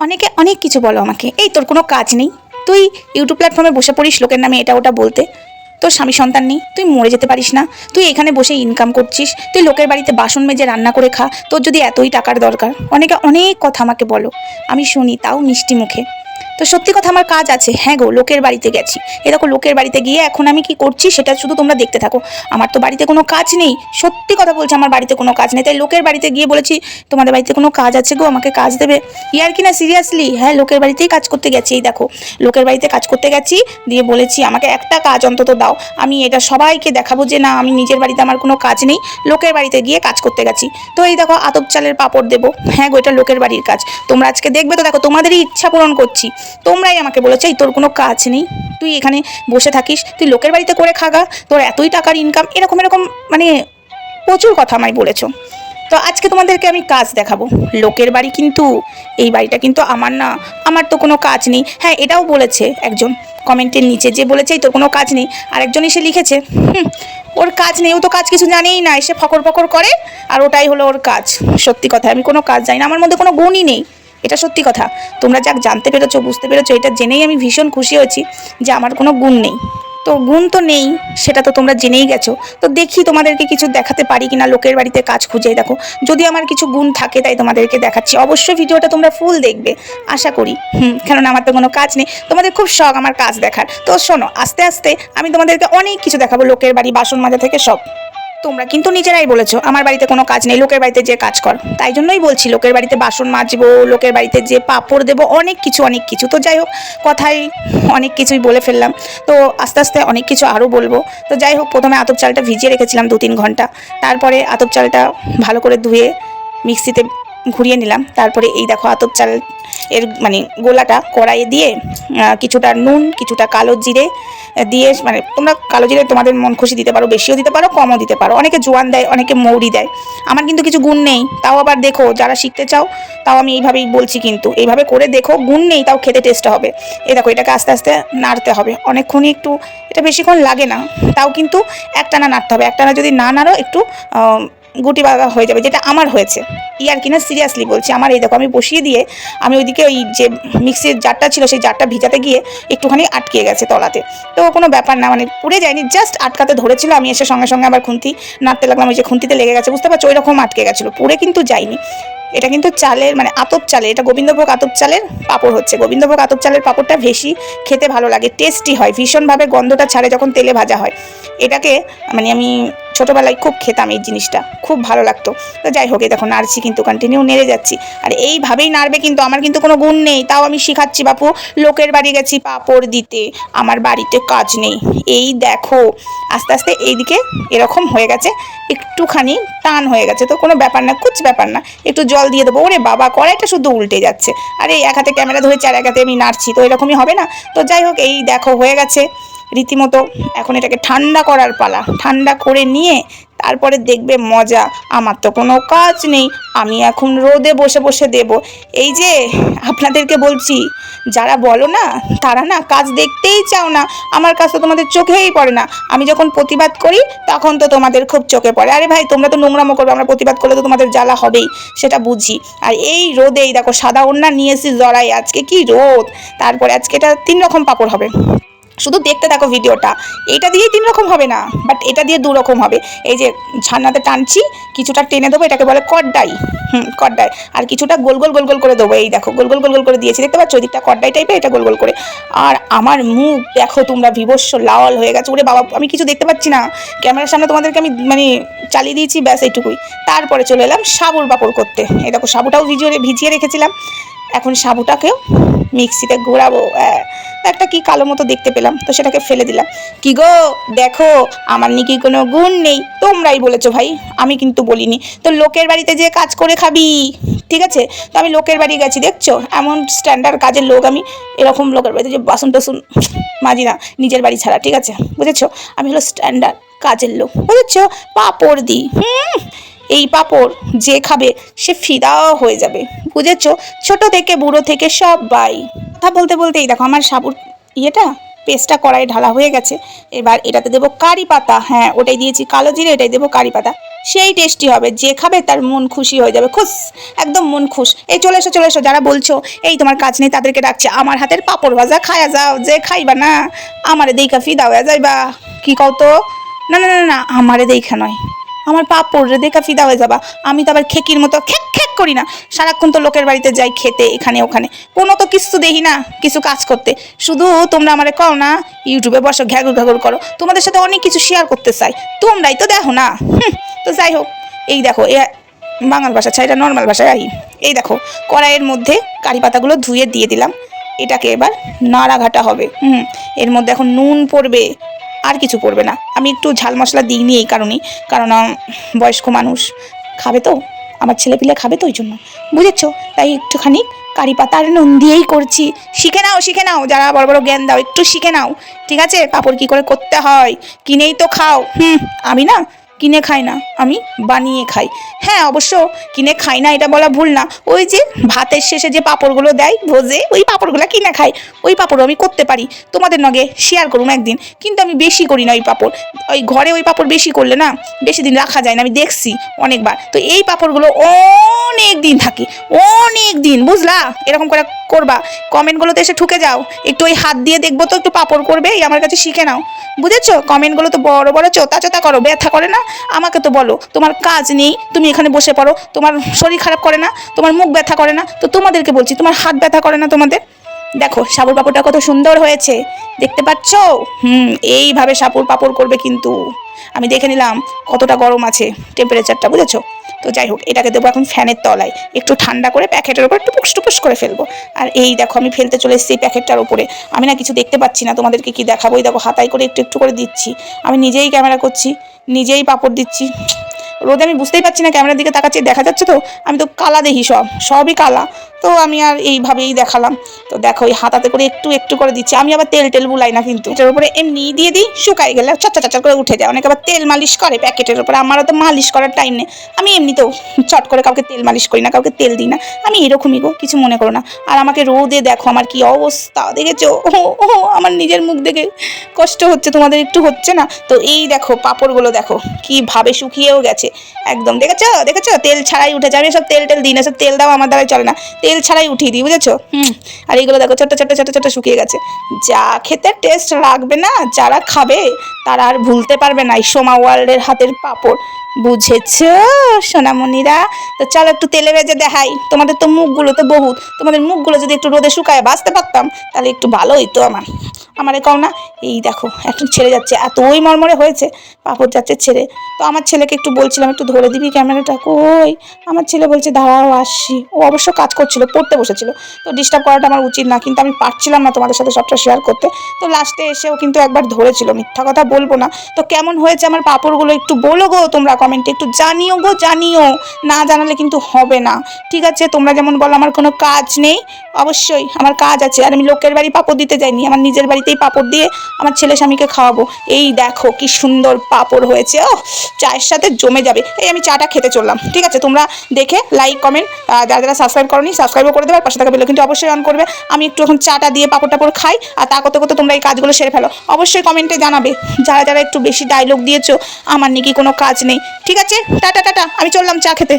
অনেকে অনেক কিছু বলো আমাকে। এই তোর কোনো কাজ নেই? তুই ইউটিউব প্ল্যাটফর্মে বসে পড়িস লোকের নামে এটা ওটা বলতে। তোর স্বামী সন্তান নেই, তুই মরে যেতে পারিস না। তুই এখানে বসে ইনকাম করছিস, তুই লোকের বাড়িতে বাসন মেজে রান্না করে খা, তোর যদি এতই টাকার দরকার। অনেকে অনেক কথা আমাকে বলো। আমি শুনি, তাও মিষ্টি মুখে। তো সত্যি কথা আমার কাজ আছে। হ্যাঁ গো, লোকের বাড়িতে গেছি। এ দেখো, লোকের বাড়িতে গিয়ে এখন আমি কি করছি সেটা শুধু তোমরা দেখতে থাকো। আমার তো বাড়িতে কোনো কাজ নেই। সত্যি কথা বলছি, আমার বাড়িতে কোনো কাজ নেই। তাই লোকের বাড়িতে গিয়ে বলেছি, তোমাদের বাড়িতে কোনো কাজ আছে গো? আমাকে কাজ দেবে? ইয়ার কি না, সিরিয়াসলি? হ্যাঁ লোকের বাড়িতেই কাজ করতে গেছি। এই দেখো, লোকের বাড়িতে কাজ করতে গেছি, দিয়ে বলেছি, আমাকে একটা কাজ অন্তত দাও। আমি এটা সবাইকে দেখাবো যে, না, আমি নিজের বাড়িতে আমার কোনো কাজ নেই। লোকের বাড়িতে গিয়ে কাজ করতে গেছি। তো এই দেখো, আতপ চালের পাপড় দেবো। হ্যাঁ গো, এটা লোকের বাড়ির কাজ। তোমরা আজকে দেখবে তো দেখো, তোমাদেরই ইচ্ছা পূরণ করছি। তোমরাই আমাকে বলেছ এই তোর কোনো কাজ নেই। তুই এখানে বসে থাকিস তুই লোকের বাড়িতে করে খাগা। তোর এতই টাকার ইনকাম এরকম এরকম মানে প্রচুর কথা আমায় বলেছ। তো আজকে তোমাদেরকে আমি কাজ দেখাবো। লোকের বাড়ি কিন্তু এই বাড়িটা কিন্তু আমার না আমার তো কোনো কাজ নেই। হ্যাঁ এটাও বলেছে একজন। কমেন্টের নিচে যে বলেছে "এই তোর কোনো কাজ নেই। আর একজন এসে লিখেছে হুম, ওর কাজ নেই ও তো কাজ কিছু জানেই না। এসে ফকর ফকর করে আর ওটাই হলো ওর কাজ। সত্যি কথা আমি কোনো কাজ জানি না আমার মধ্যে কোনো গুণই নেই। এটা সত্যি কথা। তোমরা যাক জানতে পেরেছ, বুঝতে পেরেছ, এটা জেনেই আমি ভীষণ খুশি হয়েছি যে আমার কোনো গুণ নেই। তো গুণ তো নেই, সেটা তো তোমরা জেনেই গেছো। তো দেখি তোমাদেরকে কিছু দেখাতে পারি কিনা, লোকের বাড়িতে কাজ খুঁজে, দেখো। যদি আমার কিছু গুণ থাকে তাই তোমাদেরকে দেখাচ্ছি। অবশ্যই ভিডিওটা তোমরা ফুল দেখবে, আশা করি। হুম, কেননা আমার তো কোনো কাজ নেই। তোমাদের খুব শখ আমার কাজ দেখার। তো শোনো, আস্তে আস্তে আমি তোমাদেরকে অনেক কিছু দেখাবো, লোকের বাড়ি, বাসন মাজা থেকে সব। তোমরা কিন্তু নিজেরাই বলেছ, আমার বাড়িতে কোনো কাজ নেই, লোকের বাড়িতে যে কাজ কর। তাই জন্যই বলছি, লোকের বাড়িতে বাসন মাজবো, লোকের বাড়িতে যে পাপড় দেবো, অনেক কিছু অনেক কিছু। তো যাই হোক, কথাই অনেক কিছুই বলে ফেললাম। তো আস্তে আস্তে অনেক কিছু আরও বলব। তো যাই হোক, প্রথমে আতপ চালটা ভিজিয়ে রেখেছিলাম দু তিন ঘণ্টা। তারপরে আতপ চালটা ভালো করে ধুয়ে মিক্সিতে ঘুরিয়ে নিলাম। তারপরে এই দেখো আতপ চাল এর মানে গোলাটা কড়াইয়ে দিয়ে কিছুটা নুন, কিছুটা কালো জিরে দিয়ে মানে তোমরা কালো জিরে তোমাদের মন খুশি দিতে পারো, বেশিও দিতে পারো, কমও দিতে পারো। অনেকে জোয়ান দেয়, অনেকে মৌরি দেয়। আমার কিন্তু কিছু গুণ নেই, তাও আবার দেখো যারা শিখতে চাও, তাও আমি এইভাবেই বলছি কিন্তু, এইভাবে করে দেখো, গুণ নেই, তাও খেতে টেস্ট হবে। এই দেখো, এটাকে আস্তে আস্তে নাড়তে হবে। অনেকক্ষণই একটু, এটা বেশিক্ষণ লাগে না, তাও কিন্তু একটানা নাড়তে হবে। একটানা যদি না নাড়ো, একটু গুটি বাগা হয়ে যাবে, যেটা আমার হয়েছে। ইয়ার কিনা সিরিয়াসলি বলছি, আমার এই দেখো, আমি বসিয়ে দিয়ে আমি ওইদিকে ওই যে মিক্সির জারটা ছিল, সেই জারটা ভিজাতে গিয়ে একটুখানি আটকে গেছে তলাতে। তো কোনো ব্যাপার না মানে পুড়ে যায়নি জাস্ট আটকাতে ধরেছিল, আমি এসে সঙ্গে সঙ্গে আবার খুন্তি নাড়তে লাগলাম, ওই যে খুন্তিতে লেগে গেছে, বুঝতে পারছ? ওই রকম আটকে গেছিল, পুড়ে কিন্তু যায়নি। এটা কিন্তু চালের মানে আতপ চালের, এটা গোবিন্দভোগ আতপ চালের পাপড় হচ্ছে। গোবিন্দভোগ আতপ চালের পাপড়টা বেশি খেতে ভালো লাগে টেস্টি হয়, ভীষণভাবে গন্ধটা ছাড়ে যখন তেলে ভাজা হয়। এটাকে মানে আমি ছোটোবেলায় খুব খেতাম এই জিনিসটা, খুব ভালো লাগতো। তো যাই হোক, এই দেখো নাড়ছি কিন্তু কন্টিনিউ নেড়ে যাচ্ছি। আর এইভাবেই নাড়বে কিন্তু আমার কিন্তু কোনো গুণ নেই, তাও আমি শিখাচ্ছি, বাপু, লোকের বাড়ি গেছি পাপড় দিতে, আমার বাড়িতে কাজ নেই। এই দেখো, আস্তে আস্তে এইদিকে এরকম হয়ে গেছে, একটুখানি টান হয়ে গেছে, তো কোনো ব্যাপার না কুচ ব্যাপার না, একটু জল দিয়ে দেবো। ওরে বাবা, কড়াইটা শুধু উল্টে যাচ্ছে। আর এই এক হাতে ক্যামেরা ধরেছি আর এক হাতে আমি নাড়ছি, তো এরকমই হবে না? তো যাই হোক, এই দেখো হয়ে গেছে। রীতিমতো এখন এটাকে ঠান্ডা করার পালা। ঠান্ডা করে নিয়ে তারপরে দেখবে মজা। আমার তো কোনো কাজ নেই। আমি এখন রোদে বসে বসে দেব। এই যে আপনাদেরকে বলছি, যারা বলো না, তারা না কাজ দেখতেই চাও না। আমার কাজ তো তোমাদের চোখেই পড়ে না। আমি যখন প্রতিবাদ করি, তখন তো তোমাদের খুব চোখে পড়ে। আরে ভাই, তোমরা তো নোংরামো করবে। আমরা প্রতিবাদ করলে তো তোমাদের জ্বালা হবেই, সেটা বুঝি। আর এই রোদেই দেখো, সাদা ওড়না নিয়ে এসেছি জড়াই আজকে কি রোদ? তারপরে আজকে এটা তিন রকম পাপড় হবে। শুধু দেখতে থাকো ভিডিওটা। এইটা দিয়েই তিন রকম হবে না বাট এটা দিয়ে দু রকম হবে। এই যে ঝান্নাতে টানছি, কিছুটা টেনে দেবো, এটাকে বলে কড্ডাই হুম কড্ডাই আর কিছুটা গোল গোল গোল গোল করে দেবো, এই দেখো, গোল গোল গোল গোল করে দিয়েছি। দেখতে পাচ্ছ? ওদিকটা কড্ডাই টাইপের এটা গোল গোল করে। আর আমার মুখ, দেখো তোমরা বিবস্ব লাল হয়ে গেছে। ওরে বাবা, আমি কিছু দেখতে পাচ্ছি না। ক্যামেরার সামনে তোমাদেরকে আমি মানে চালিয়ে দিয়েছি, ব্যাস এইটুকুই। তারপরে চলে এলাম সাবুর পাপড় করতে। এই দেখো, সাবুটাও ভিজিয়ে ভিজিয়ে রেখেছিলাম। এখন সাবুটাকেও মিক্সিতে ঘোরাবো হ্যাঁ। একটা কি কালো মতো দেখতে পেলাম, তো সেটাকে ফেলে দিলাম। কি গো, দেখো, আমার নাকি কোনো গুণ নেই, তোমরাই বলেছ ভাই, আমি কিন্তু বলিনি। তো লোকের বাড়িতে যে কাজ করে খাবি, ঠিক আছে? তো আমি লোকের বাড়ি গেছি, দেখছ? এমন স্ট্যান্ডার্ড কাজের লোক আমি, এরকম লোকের বাড়িতে যে বাসন টাসন মাজি না, নিজের বাড়ি ছাড়া, ঠিক আছে? বুঝেছ? আমি হলো স্ট্যান্ডার্ড কাজের লোক, বুঝেছ? পাপড় দিই, হুম? এই পাপড় যে খাবে সে ফিদা হয়ে যাবে। বুঝেছ? ছোট থেকে বুড়ো থেকে সবাই কথা বলতে বলতেই দেখো আমার সাবুর ইয়েটা, পেস্টটা কড়াই ঢালা হয়ে গেছে। এবার এটাতে দেবো কারি পাতা। হ্যাঁ ওটাই দিয়েছি কালো জিরে, এটাই দেবো কারি পাতা। সেই টেস্টি হবে। যে খাবে তার মন খুশি হয়ে যাবে। খুশ! একদম মন খুশ। এই চলে এসো চলে এসো। যারা বলছো, এই তোমার কাজ নেই, তাদেরকে ডাকছে। আমার হাতের পাপড় ভাজা খায়া যাও। যে খাইবা না, আমারে দেখা ফি দাওয়া যাইবা। কি কও তো? না না না না, আমারে দেখা নয়। আমার পাপড় রে দেখা ফিদা হয়ে যাবা। আমি তো আবার খেকির মতো খেক খেক করি না। সারাক্ষণ তো লোকের বাড়িতে যাই খেতে, এখানে, ওখানে। কোনো তো কিছু দেখি না, কিছু কাজ করতে। শুধু তোমরা আমারে কও না, ইউটিউবে বসো, ঘ্যাগুর ঘ্যাগুর করো। তোমাদের সাথে অনেক কিছু শেয়ার করতে চাই। তোমরাই তো দেখো না। তো যাই হোক, এই দেখো, এ বাঙাল ভাষা ছাড়া নর্মাল ভাষায় আই এই দেখো, কড়াইয়ের মধ্যে কারি পাতাগুলো ধুয়ে দিয়ে দিলাম। এটাকে এবার নাড়াঘাটা হবে। হুম, এর মধ্যে এখন নুন পড়বে। আর কিছু পড়বে না। আমি একটু ঝাল মশলা দিইনি এই কারণে কারণ বয়স্ক মানুষ খাবে তো। আমার ছেলেপিলে খাবে তো ওই জন্য। বুঝেছ? তাই একটুখানি কারি পাতা আর নুন দিয়েই করছি। শিখে নাও শিখে নাও। যারা বড় বড় জ্ঞান দাও, একটু শিখে নাও। ঠিক আছে? পাপড় কি করে করতে হয়? কিনেই তো খাও। হুম, আমি না কিনে খাই না, আমি বানিয়ে খাই। হ্যাঁ অবশ্য কিনে খাই না, এটা বলা ভুল না। ওই যে ভাতের শেষে যে পাঁপড়গুলো দেয় ভোজে, ওই পাঁপড়গুলো কিনে খাই। ওই পাঁপড়ও আমি করতে পারি। তোমাদের নগে শেয়ার করুন একদিন। কিন্তু আমি বেশি করি না ওই পাঁপড়। ওই ঘরে ওই পাঁপড় বেশি করলে না, বেশি দিন রাখা যায় না, আমি দেখছি অনেকবার। তো এই পাঁপড়গুলো অনেক দিন থাকে, অনেক দিন, বুঝলা? এরকম করে করবা। কমেন্টগুলোতে এসে ঠুকে যাও। একটু ওই হাত দিয়ে দেখব তো, একটু পাঁপড় করবে, এই আমার কাছে শিখে নাও। বুঝেছ? কমেন্টগুলো তো বড় বড় চোতা চোতা করো, ব্যথা করে না? আমাকে তো বলো, তোমার কাজ নেই, তুমি এখানে বসে পড়ো, তোমার শরীর খারাপ করে না, তোমার মুখ ব্যথা করে না, তো তোমাদেরকে বলছি, তোমার হাত ব্যথা করে না তোমাদের? দেখো, সাপুর পাপড়টা কত সুন্দর হয়েছে। দেখতে পাচ্ছ? হুম, এইভাবে সাপুর পাপড় করবে কিন্তু। আমি দেখে নিলাম কতটা গরম আছে টেম্পারেচারটা বুঝেছ? তো যাই হোক, এটাকে দেবো এখন ফ্যানের তলায়। একটু ঠান্ডা করে প্যাকেটের উপর টুপুস টুপুস করে ফেলব। আর এই দেখো, আমি ফেলতে চলে এসেছি এই প্যাকেটটার উপরে। আমি না কিছু দেখতে পাচ্ছি না, তোমাদেরকে কি দেখাবো? এই দেখো হাতাই করে একটু একটু করে দিচ্ছি। আমি নিজেই ক্যামেরা করছি, নিজেই পাপড় দিচ্ছি। রোদে আমি বুঝতেই পারছি না ক্যামেরার দিকে তাকাচ্ছি, দেখা যাচ্ছে তো আমি তো কালা দেখি সব, সবই কালা। তো আমি আর এইভাবেই দেখালাম। তো দেখো, এই হাতাতে করে একটু একটু করে দিচ্ছি। আমি আবার তেল টেল বুলাই না কিন্তু। এটার উপরে এমনি দিয়ে দিই শুকাই গেলে চচ্চা চচ্চা করে উঠে যায়। অনেকে আবার তেল মালিশ করে প্যাকেটের উপরে। আমারও তো মালিশ করার টাইম নেই। আমি এমনি তো চট করে কাউকে তেল মালিশ করি না, কাউকে তেল দিই না। আমি এরকমই গো, কিছু মনে করো না। আর আমাকে রোদে দেখো, আমার কি অবস্থা, দেখেছ? ও ও আমার নিজের মুখ দেখে কষ্ট হচ্ছে, তোমাদের একটু হচ্ছে না? তো এই দেখো, পাঁপড়গুলো দেখো কীভাবে শুকিয়েও গেছে। একদম। দেখেছ? দেখেছ? তেল ছাড়াই উঠেছে। আমি সব তেল টেল দিই না, সব তেল দাও আমার দ্বারাই চলে না। তেল ছাড়াই উঠিয়ে দিই, বুঝেছ? হুম। আর এইগুলো দেখো, ছোট্ট ছোট্ট ছোট্ট ছোট্ট শুকিয়ে গেছে। যা খেতে টেস্ট রাখবে না, যারা খাবে, তারা আর ভুলতে পারবে না এই সোমা ওয়ার্ল্ডের হাতের পাঁপড়। বুঝেছ, সোনামণিরা? তো চলো একটু তেলে ভেজে দেখাই। তোমাদের তো মুখগুলো তো বহুত। তোমাদের মুখগুলো যদি একটু রোদে শুকায় বাঁচতে পারতাম, তাহলে একটু ভালো হইতো আমার। আমারে কও না, এই দেখো একটু ছেড়ে যাচ্ছে, এতই মরমরে হয়েছে, পাপড় যাচ্ছে ছেড়ে। তো আমার ছেলেকে একটু বলছিলাম, একটু ধরে দিবি ক্যামেরাটা? কই? আমার ছেলে বলছে, দাঁড়াও আসি ও অবশ্য কাজ করছিল, পড়তে বসেছিল। তো ডিস্টার্ব করাটা আমার উচিত না, কিন্তু আমি পারছিলাম না তোমাদের সাথে সবটা শেয়ার করতে। তো লাস্টে এসেও কিন্তু একবার ধরেছিল, মিথ্যা কথা বলব না। তো কেমন হয়েছে আমার পাপড়গুলো একটু বলো গো তোমরা কমেন্টে একটু জানিও গো, জানিও। না জানালে কিন্তু হবে না। ঠিক আছে, তোমরা যেমন বলো আমার কোনো কাজ নেই। অবশ্যই আমার কাজ আছে। আর আমি লোকের বাড়ি পাপড় দিতে যাইনি। আমার নিজের বাড়িতেই পাপড় দিয়ে আমার ছেলে স্বামীকে খাওয়াবো। এই দেখো কি সুন্দর পাপড় হয়েছে। ও চায়ের সাথে জমে যাবে। এই আমি চাটা খেতে চললাম। ঠিক আছে, তোমরা দেখে লাইক কমেন্ট যারা যারা সাবস্ক্রাইব করনি সাবস্ক্রাইবও করে দেবে। আর পাশে থাকা বেল কিন্তু অবশ্যই অন করবে। আমি একটু এখন চাটা দিয়ে পাপড় টাপড় খাই। আর তা করতে করতে তোমরা এই কাজগুলো সেরে ফেলো। অবশ্যই কমেন্টে জানাবে। যারা যারা একটু বেশি ডায়লগ দিয়েছ, আমার নাকি কোনো কাজ নেই? ঠিক আছে? টাটা টাটা। আমি চললাম চা খেতে।